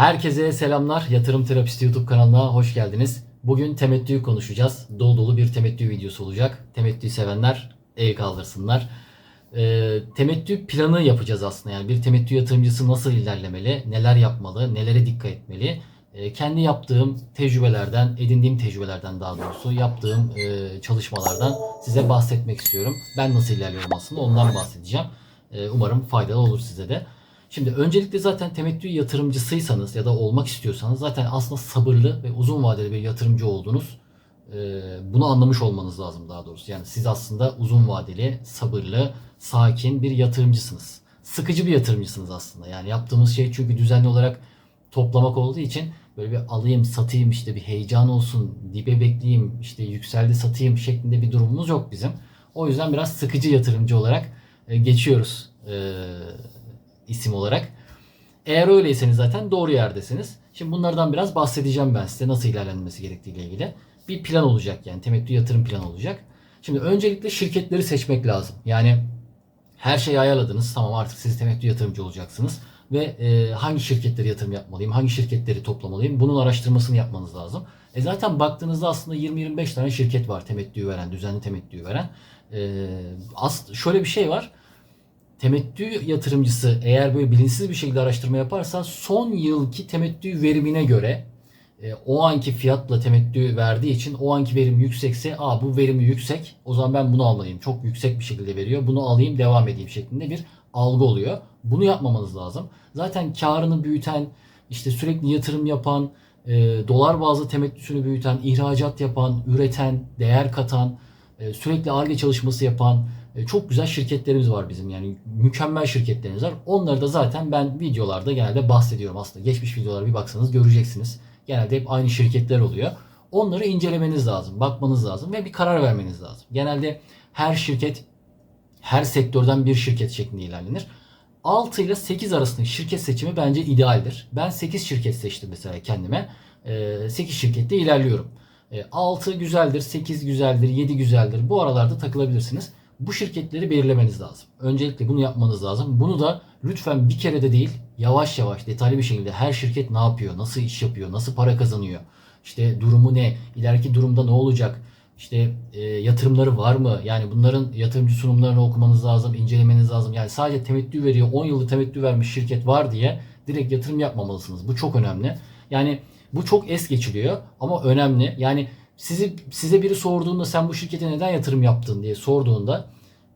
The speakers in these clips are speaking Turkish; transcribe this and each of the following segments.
Herkese selamlar. Yatırım Terapisti YouTube kanalına hoş geldiniz. Bugün temettüyü konuşacağız. Dolu dolu bir temettü videosu olacak. Temettüyü sevenler el kaldırsınlar. Ee, temettü planı yapacağız aslında. Yani bir temettü yatırımcısı nasıl ilerlemeli, neler yapmalı, nelere dikkat etmeli. Ee, kendi yaptığım tecrübelerden, edindiğim tecrübelerden daha doğrusu yaptığım e, çalışmalardan size bahsetmek istiyorum. Ben nasıl ilerliyorum aslında ondan bahsedeceğim. Ee, umarım faydalı olur size de. Şimdi öncelikle zaten temettü yatırımcısıysanız ya da olmak istiyorsanız zaten aslında sabırlı ve uzun vadeli bir yatırımcı olduğunuz e, bunu anlamış olmanız lazım daha doğrusu. Yani siz aslında uzun vadeli, sabırlı, sakin bir yatırımcısınız. Sıkıcı bir yatırımcısınız aslında. Yani yaptığımız şey çünkü düzenli olarak toplamak olduğu için böyle bir alayım satayım işte bir heyecan olsun dibe bekleyeyim işte yükseldi satayım şeklinde bir durumumuz yok bizim. O yüzden biraz sıkıcı yatırımcı olarak e, geçiyoruz e, isim olarak. Eğer öyleyseniz zaten doğru yerdesiniz. Şimdi bunlardan biraz bahsedeceğim ben size nasıl ilerlenmesi gerektiği ile ilgili. Bir plan olacak yani temettü yatırım planı olacak. Şimdi öncelikle şirketleri seçmek lazım. Yani her şeyi ayarladınız. Tamam artık siz temettü yatırımcı olacaksınız. Ve e, hangi şirketlere yatırım yapmalıyım, hangi şirketleri toplamalıyım bunun araştırmasını yapmanız lazım. E zaten baktığınızda aslında 20-25 tane şirket var temettü veren, düzenli temettü veren. E, as şöyle bir şey var temettü yatırımcısı eğer böyle bilinçsiz bir şekilde araştırma yaparsa son yılki temettü verimine göre e, o anki fiyatla temettü verdiği için o anki verim yüksekse Aa, bu verimi yüksek o zaman ben bunu almalıyım. Çok yüksek bir şekilde veriyor. Bunu alayım devam edeyim şeklinde bir algı oluyor. Bunu yapmamanız lazım. Zaten karını büyüten işte sürekli yatırım yapan e, dolar bazlı temettüsünü büyüten, ihracat yapan, üreten, değer katan, sürekli ARGE çalışması yapan e, çok güzel şirketlerimiz var bizim yani mükemmel şirketlerimiz var. Onları da zaten ben videolarda genelde bahsediyorum aslında. Geçmiş videolara bir baksanız göreceksiniz. Genelde hep aynı şirketler oluyor. Onları incelemeniz lazım, bakmanız lazım ve bir karar vermeniz lazım. Genelde her şirket her sektörden bir şirket şeklinde ilerlenir. 6 ile 8 arasındaki şirket seçimi bence idealdir. Ben 8 şirket seçtim mesela kendime. 8 şirkette ilerliyorum. 6 güzeldir, 8 güzeldir, 7 güzeldir. Bu aralarda takılabilirsiniz. Bu şirketleri belirlemeniz lazım. Öncelikle bunu yapmanız lazım. Bunu da lütfen bir kere de değil, yavaş yavaş, detaylı bir şekilde her şirket ne yapıyor, nasıl iş yapıyor, nasıl para kazanıyor, işte durumu ne, ileriki durumda ne olacak, işte e, yatırımları var mı? Yani bunların yatırımcı sunumlarını okumanız lazım, incelemeniz lazım. Yani sadece temettü veriyor, 10 yıldır temettü vermiş şirket var diye direkt yatırım yapmamalısınız. Bu çok önemli. Yani bu çok es geçiliyor ama önemli. Yani sizi size biri sorduğunda sen bu şirkete neden yatırım yaptın diye sorduğunda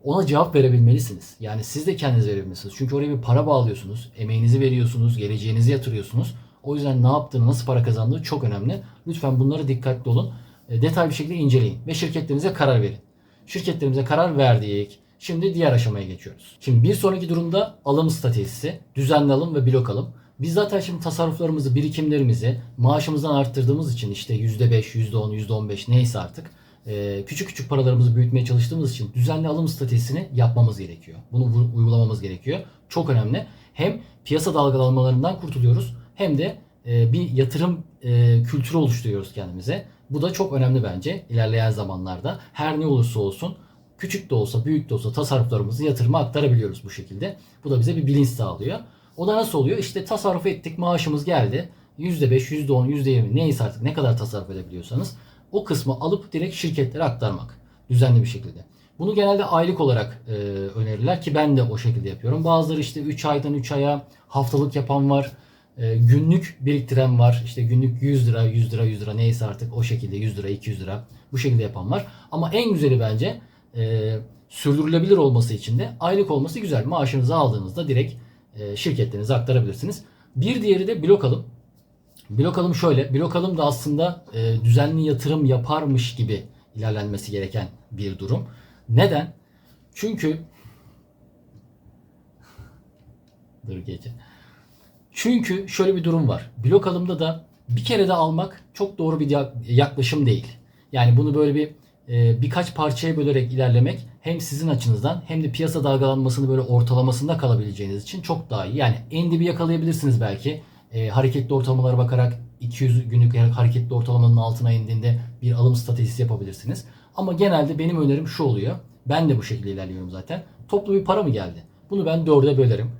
ona cevap verebilmelisiniz. Yani siz de kendiniz verebilmelisiniz. Çünkü oraya bir para bağlıyorsunuz. Emeğinizi veriyorsunuz. Geleceğinizi yatırıyorsunuz. O yüzden ne yaptığını, nasıl para kazandığı çok önemli. Lütfen bunları dikkatli olun. E, detaylı bir şekilde inceleyin. Ve şirketlerinize karar verin. Şirketlerimize karar verdik. Şimdi diğer aşamaya geçiyoruz. Şimdi bir sonraki durumda alım stratejisi. Düzenli alım ve blok alım. Biz zaten şimdi tasarruflarımızı, birikimlerimizi maaşımızdan arttırdığımız için işte %5, %10, %15 neyse artık e, küçük küçük paralarımızı büyütmeye çalıştığımız için düzenli alım stratejisini yapmamız gerekiyor. Bunu uygulamamız gerekiyor. Çok önemli. Hem piyasa dalgalanmalarından kurtuluyoruz hem de e, bir yatırım e, kültürü oluşturuyoruz kendimize. Bu da çok önemli bence ilerleyen zamanlarda. Her ne olursa olsun küçük de olsa büyük de olsa tasarruflarımızı yatırıma aktarabiliyoruz bu şekilde. Bu da bize bir bilinç sağlıyor. O da nasıl oluyor? İşte tasarruf ettik, maaşımız geldi. %5, %10, %20 neyse artık ne kadar tasarruf edebiliyorsanız o kısmı alıp direkt şirketlere aktarmak. Düzenli bir şekilde. Bunu genelde aylık olarak e, önerirler ki ben de o şekilde yapıyorum. Bazıları işte 3 aydan 3 aya haftalık yapan var. E, günlük biriktiren var. İşte günlük 100 lira, 100 lira, 100 lira neyse artık o şekilde 100 lira, 200 lira bu şekilde yapan var. Ama en güzeli bence e, sürdürülebilir olması için de aylık olması güzel. Maaşınızı aldığınızda direkt şirketlerinize aktarabilirsiniz. Bir diğeri de blok alım. Blok alım şöyle. Blok alım da aslında e, düzenli yatırım yaparmış gibi ilerlenmesi gereken bir durum. Neden? Çünkü Dur gece. Çünkü şöyle bir durum var. Blok alımda da bir kere de almak çok doğru bir yak- yaklaşım değil. Yani bunu böyle bir e, birkaç parçaya bölerek ilerlemek hem sizin açınızdan hem de piyasa dalgalanmasını böyle ortalamasında kalabileceğiniz için çok daha iyi. Yani en dibi yakalayabilirsiniz belki. E, hareketli ortalamalara bakarak 200 günlük hareketli ortalamanın altına indiğinde bir alım stratejisi yapabilirsiniz. Ama genelde benim önerim şu oluyor. Ben de bu şekilde ilerliyorum zaten. Toplu bir para mı geldi? Bunu ben dörde bölerim.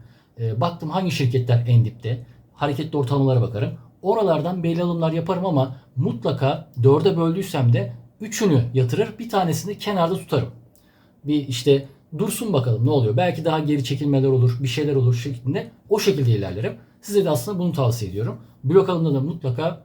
E, baktım hangi şirketler en dipte. hareketli ortalamalara bakarım. Oralardan belli alımlar yaparım ama mutlaka dörde böldüysem de üçünü yatırır bir tanesini kenarda tutarım. Bir işte dursun bakalım ne oluyor. Belki daha geri çekilmeler olur, bir şeyler olur şeklinde o şekilde ilerlerim. Size de aslında bunu tavsiye ediyorum. Blok alımda da mutlaka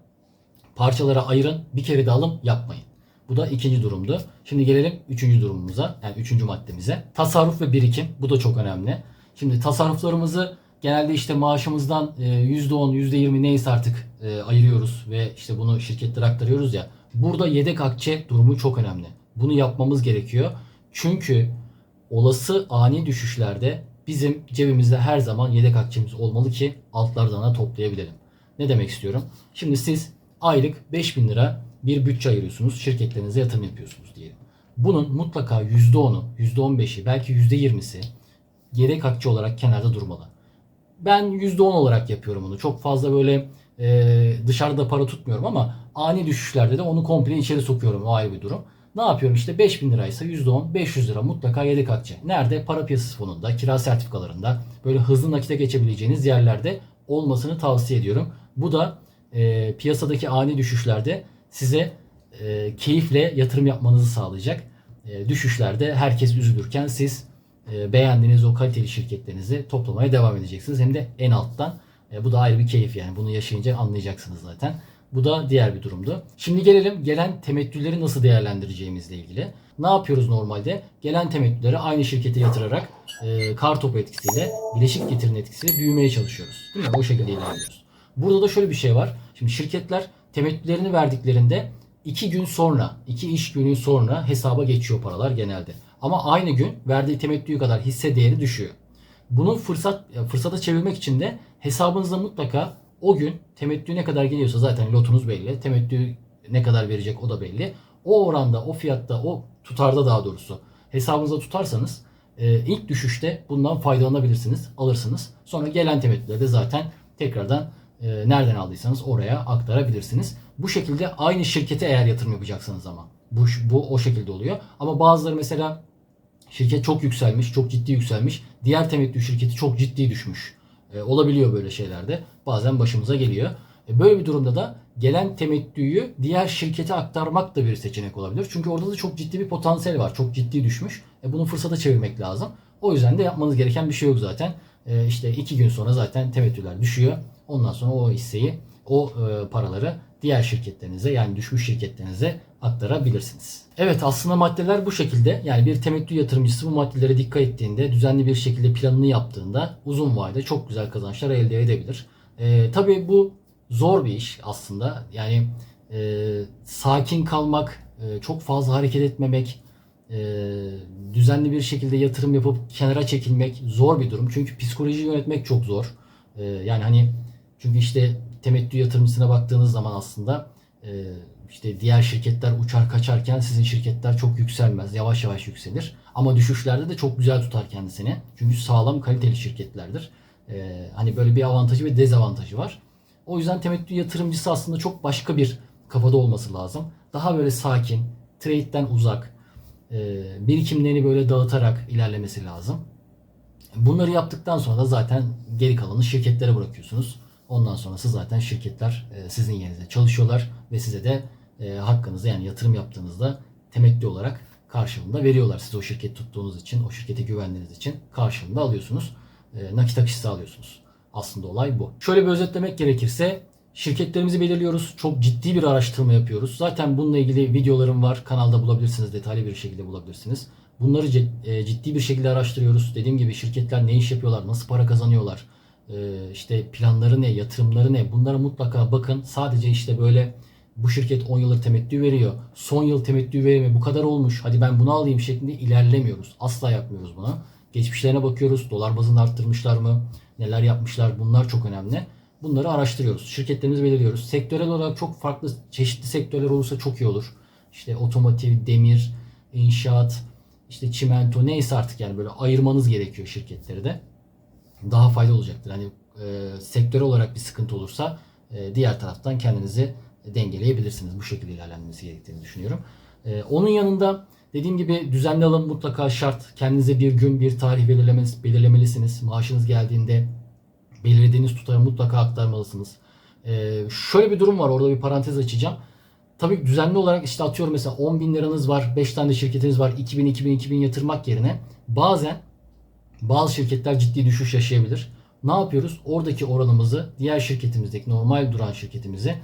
parçalara ayırın. Bir kere de alım yapmayın. Bu da ikinci durumdu. Şimdi gelelim üçüncü durumumuza. Yani üçüncü maddemize. Tasarruf ve birikim. Bu da çok önemli. Şimdi tasarruflarımızı genelde işte maaşımızdan e, %10, %20 neyse artık e, ayırıyoruz ve işte bunu şirketlere aktarıyoruz ya. Burada yedek akçe durumu çok önemli. Bunu yapmamız gerekiyor. Çünkü olası ani düşüşlerde bizim cebimizde her zaman yedek akçemiz olmalı ki altlardan da toplayabilelim. Ne demek istiyorum? Şimdi siz aylık 5000 lira bir bütçe ayırıyorsunuz. Şirketlerinize yatırım yapıyorsunuz diyelim. Bunun mutlaka %10'u, %15'i belki %20'si yedek akçe olarak kenarda durmalı. Ben %10 olarak yapıyorum bunu. Çok fazla böyle e, dışarıda para tutmuyorum ama ani düşüşlerde de onu komple içeri sokuyorum. O ayrı bir durum. Ne yapıyorum işte 5000 liraysa %10 500 lira mutlaka yedek akçe. Nerede? Para piyasası fonunda, kira sertifikalarında böyle hızlı nakite geçebileceğiniz yerlerde olmasını tavsiye ediyorum. Bu da e, piyasadaki ani düşüşlerde size e, keyifle yatırım yapmanızı sağlayacak. E, düşüşlerde herkes üzülürken siz e, beğendiğiniz o kaliteli şirketlerinizi toplamaya devam edeceksiniz. Hem de en alttan. E, bu da ayrı bir keyif yani. Bunu yaşayınca anlayacaksınız zaten. Bu da diğer bir durumdu. Şimdi gelelim gelen temettüleri nasıl değerlendireceğimizle ilgili. Ne yapıyoruz normalde? Gelen temettüleri aynı şirkete yatırarak e, kar topu etkisiyle, bileşik getirin etkisiyle büyümeye çalışıyoruz. Değil mi? O şekilde ilerliyoruz. Burada da şöyle bir şey var. Şimdi şirketler temettülerini verdiklerinde iki gün sonra, iki iş günü sonra hesaba geçiyor paralar genelde. Ama aynı gün verdiği temettüyü kadar hisse değeri düşüyor. Bunu fırsat fırsata çevirmek için de hesabınızda mutlaka o gün temettü ne kadar geliyorsa zaten lotunuz belli. Temettü ne kadar verecek o da belli. O oranda, o fiyatta, o tutarda daha doğrusu hesabınızda tutarsanız e, ilk düşüşte bundan faydalanabilirsiniz, alırsınız. Sonra gelen temettüleri de zaten tekrardan e, nereden aldıysanız oraya aktarabilirsiniz. Bu şekilde aynı şirkete eğer yatırım yapacaksınız ama. Bu, bu o şekilde oluyor. Ama bazıları mesela şirket çok yükselmiş, çok ciddi yükselmiş. Diğer temettü şirketi çok ciddi düşmüş. E, olabiliyor böyle şeylerde. Bazen başımıza geliyor. E, böyle bir durumda da gelen temettüyü diğer şirkete aktarmak da bir seçenek olabilir. Çünkü orada da çok ciddi bir potansiyel var. Çok ciddi düşmüş. E, bunu fırsata çevirmek lazım. O yüzden de yapmanız gereken bir şey yok zaten. E, işte iki gün sonra zaten temettüler düşüyor. Ondan sonra o hisseyi, o e, paraları diğer şirketlerinize yani düşmüş şirketlerinize aktarabilirsiniz. Evet aslında maddeler bu şekilde. Yani bir temettü yatırımcısı bu maddelere dikkat ettiğinde, düzenli bir şekilde planını yaptığında uzun vadede çok güzel kazançlar elde edebilir. E, tabii bu zor bir iş aslında. Yani e, sakin kalmak, e, çok fazla hareket etmemek, e, düzenli bir şekilde yatırım yapıp kenara çekilmek zor bir durum. Çünkü psikolojiyi yönetmek çok zor. E, yani hani çünkü işte temettü yatırımcısına baktığınız zaman aslında e, işte diğer şirketler uçar kaçarken sizin şirketler çok yükselmez. Yavaş yavaş yükselir. Ama düşüşlerde de çok güzel tutar kendisini. Çünkü sağlam kaliteli şirketlerdir. E, hani böyle bir avantajı ve dezavantajı var. O yüzden temettü yatırımcısı aslında çok başka bir kafada olması lazım. Daha böyle sakin, trade'den uzak, e, birikimlerini böyle dağıtarak ilerlemesi lazım. Bunları yaptıktan sonra da zaten geri kalanı şirketlere bırakıyorsunuz. Ondan sonrası zaten şirketler e, sizin yerinize çalışıyorlar ve size de e, hakkınızı yani yatırım yaptığınızda temettü olarak karşılığında veriyorlar. Siz o şirket tuttuğunuz için, o şirkete güvendiğiniz için karşılığında alıyorsunuz. E, nakit akışı sağlıyorsunuz. Aslında olay bu. Şöyle bir özetlemek gerekirse şirketlerimizi belirliyoruz. Çok ciddi bir araştırma yapıyoruz. Zaten bununla ilgili videolarım var. Kanalda bulabilirsiniz. Detaylı bir şekilde bulabilirsiniz. Bunları ciddi bir şekilde araştırıyoruz. Dediğim gibi şirketler ne iş yapıyorlar, nasıl para kazanıyorlar, işte planları ne, yatırımları ne bunlara mutlaka bakın. Sadece işte böyle bu şirket 10 yıllık temettü veriyor. Son yıl temettü verimi bu kadar olmuş. Hadi ben bunu alayım şeklinde ilerlemiyoruz. Asla yapmıyoruz buna. Geçmişlerine bakıyoruz. Dolar bazını arttırmışlar mı? Neler yapmışlar? Bunlar çok önemli. Bunları araştırıyoruz. Şirketlerimizi belirliyoruz. Sektörel olarak çok farklı çeşitli sektörler olursa çok iyi olur. İşte otomotiv, demir, inşaat, işte çimento neyse artık yani böyle ayırmanız gerekiyor şirketleri de. Daha faydalı olacaktır. Hani e, sektör olarak bir sıkıntı olursa e, diğer taraftan kendinizi dengeleyebilirsiniz. Bu şekilde ilerlenmesi gerektiğini düşünüyorum. E, onun yanında dediğim gibi düzenli alım mutlaka şart. Kendinize bir gün, bir tarih belirlemeniz, belirlemelisiniz. Maaşınız geldiğinde belirlediğiniz tutara mutlaka aktarmalısınız. Ee, şöyle bir durum var orada bir parantez açacağım. Tabii düzenli olarak işte atıyorum mesela 10 bin liranız var, 5 tane şirketiniz var, 2000 2000 2000 yatırmak yerine bazen bazı şirketler ciddi düşüş yaşayabilir. Ne yapıyoruz? Oradaki oranımızı diğer şirketimizdeki normal duran şirketimize e,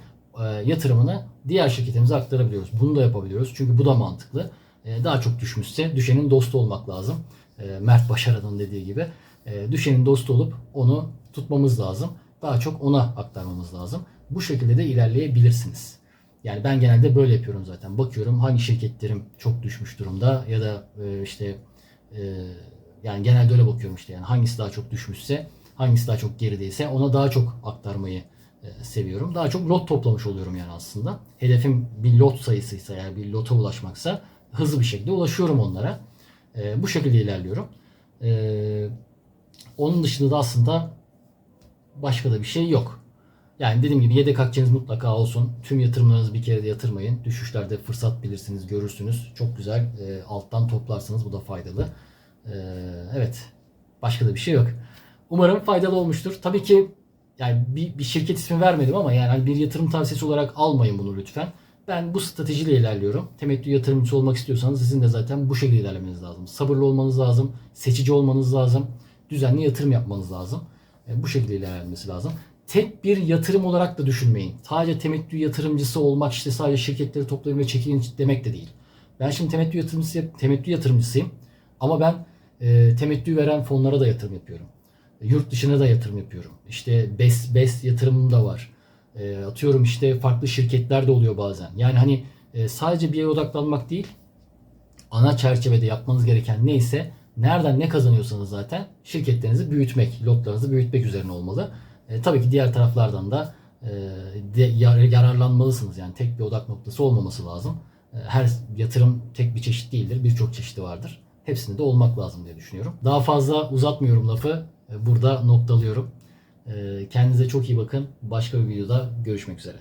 yatırımını diğer şirketimize aktarabiliyoruz. Bunu da yapabiliyoruz. Çünkü bu da mantıklı. E, daha çok düşmüşse düşenin dostu olmak lazım. E, Mert Başaran'ın dediği gibi. E, düşenin dostu olup onu tutmamız lazım. Daha çok ona aktarmamız lazım. Bu şekilde de ilerleyebilirsiniz. Yani ben genelde böyle yapıyorum zaten. Bakıyorum hangi şirketlerim çok düşmüş durumda ya da e, işte e, yani genelde öyle bakıyorum işte yani hangisi daha çok düşmüşse hangisi daha çok gerideyse ona daha çok aktarmayı e, seviyorum. Daha çok lot toplamış oluyorum yani aslında. Hedefim bir lot sayısıysa yani bir lota ulaşmaksa hızlı bir şekilde ulaşıyorum onlara. E, bu şekilde ilerliyorum. E, onun dışında da aslında başka da bir şey yok. Yani dediğim gibi yedek akçeniz mutlaka olsun. Tüm yatırımlarınızı bir kere de yatırmayın. Düşüşlerde fırsat bilirsiniz, görürsünüz. Çok güzel e, alttan toplarsınız. Bu da faydalı. E, evet. Başka da bir şey yok. Umarım faydalı olmuştur. Tabii ki yani bir, bir şirket ismi vermedim ama yani hani bir yatırım tavsiyesi olarak almayın bunu lütfen. Ben bu stratejiyle ilerliyorum. Temettü yatırımcısı olmak istiyorsanız sizin de zaten bu şekilde ilerlemeniz lazım. Sabırlı olmanız lazım. Seçici olmanız lazım. Düzenli yatırım yapmanız lazım. E, bu şekilde ilerlenmesi lazım. Tek bir yatırım olarak da düşünmeyin. Sadece temettü yatırımcısı olmak işte sadece şirketleri toplayın ve çekilin demek de değil. Ben şimdi temettü yatırımcısı, temettü yatırımcısıyım. Ama ben e, temettü veren fonlara da yatırım yapıyorum. Yurt dışına da yatırım yapıyorum. İşte BES, BES yatırımım da var. E, atıyorum işte farklı şirketler de oluyor bazen. Yani hani e, sadece bir yere odaklanmak değil, ana çerçevede yapmanız gereken neyse nereden ne kazanıyorsanız zaten şirketlerinizi büyütmek, lotlarınızı büyütmek üzerine olmalı. E, tabii ki diğer taraflardan da e, de, yar- yararlanmalısınız. Yani tek bir odak noktası olmaması lazım. E, her yatırım tek bir çeşit değildir. Birçok çeşidi vardır. Hepsinde de olmak lazım diye düşünüyorum. Daha fazla uzatmıyorum lafı. Burada noktalıyorum. E, kendinize çok iyi bakın. Başka bir videoda görüşmek üzere.